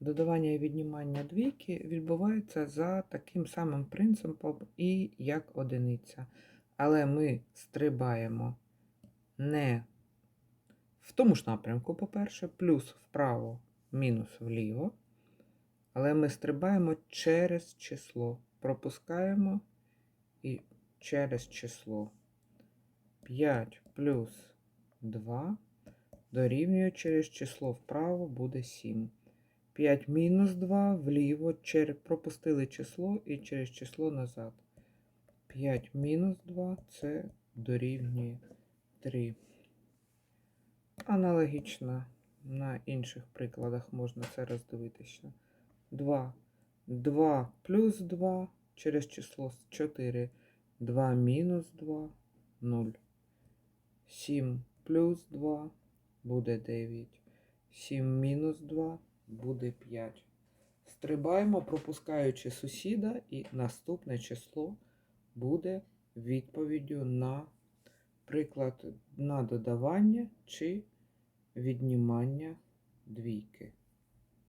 Додавання і віднімання двійки відбувається за таким самим принципом і як одиниця. Але ми стрибаємо не в тому ж напрямку, по-перше, плюс вправо, мінус вліво. Але ми стрибаємо через число. Пропускаємо і через число. 5 плюс 2 дорівнює через число вправо буде 7. 5 мінус 2 вліво, пропустили число і через число назад. 5 мінус 2 це дорівнює 3. Аналогічно на інших прикладах можна це роздивитися. 2. 2 плюс 2 через число 4. 2 мінус 2 0. 7 плюс 2 буде 9. 7 мінус 2 буде 5. Стрибаємо, пропускаючи сусіда, і наступне число буде відповіддю на приклад на додавання чи віднімання двійки.